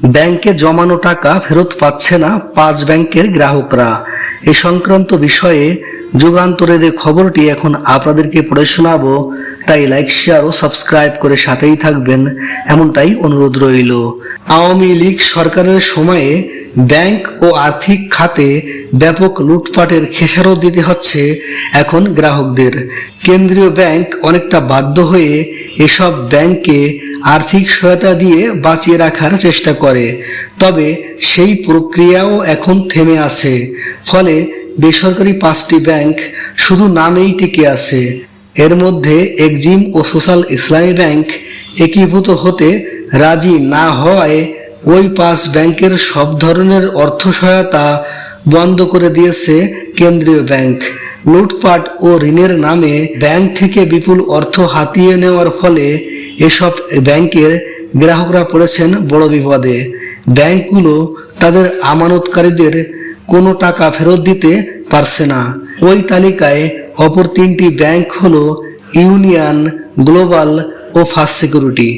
ব্যাংকে জমানো টাকা ফেরত পাচ্ছে না পাঁচ ব্যাংকের গ্রাহকরা। এ সংক্রান্ত বিষয়ে যুগান্তরের খবরটি এখন আপনাদেরকে পড়ে শোনাবো। তাই লাইক শেয়ার ও সাবস্ক্রাইব করে সাথেই থাকবেন। এমনটাই অনুরোধ রইল। আওয়ামী লীগ সরকারের সময়ে ব্যাংক ও আর্থিক খাতে ব্যাপক লুটপাটের খেসারত দিতে হচ্ছে এখন গ্রাহকদের। কেন্দ্রীয় ব্যাংক অনেকটা বাধ্য হয়ে এসব ব্যাংকে আর্থিক সহায়তা দিয়ে বাঁচিয়ে রাখার চেষ্টা করে। তবে সেই প্রক্রিয়াও এখন থেমে আছে। ফলে বেসরকারি পাঁচটি ব্যাংক শুধু নামেই টিকে আছে। এর মধ্যে এক্সিম ও সোশ্যাল ইসলামী ব্যাংক একীভূত হতে রাজি না হওয়ায় ওই পাঁচ ব্যাংকের সব ধরনের অর্থ সহায়তা বন্ধ করে দিয়েছে কেন্দ্রীয় ব্যাংক। লুটপাট ও ঋণের নামে ব্যাংক থেকে বিপুল অর্থ হাতিয়ে নেওয়ার ফলে এসব ব্যাংকের গ্রাহকরা পড়েছেন বড় বিপদে। ব্যাংকগুলো তাদের আমানতকারীদের কোনো টাকা ফেরত দিতে পারছে না। ওই তালিকায় অপর তিনটি ব্যাংক হলো ইউনিয়ন, গ্লোবাল ও ফার্স্ট সিকিউরিটি।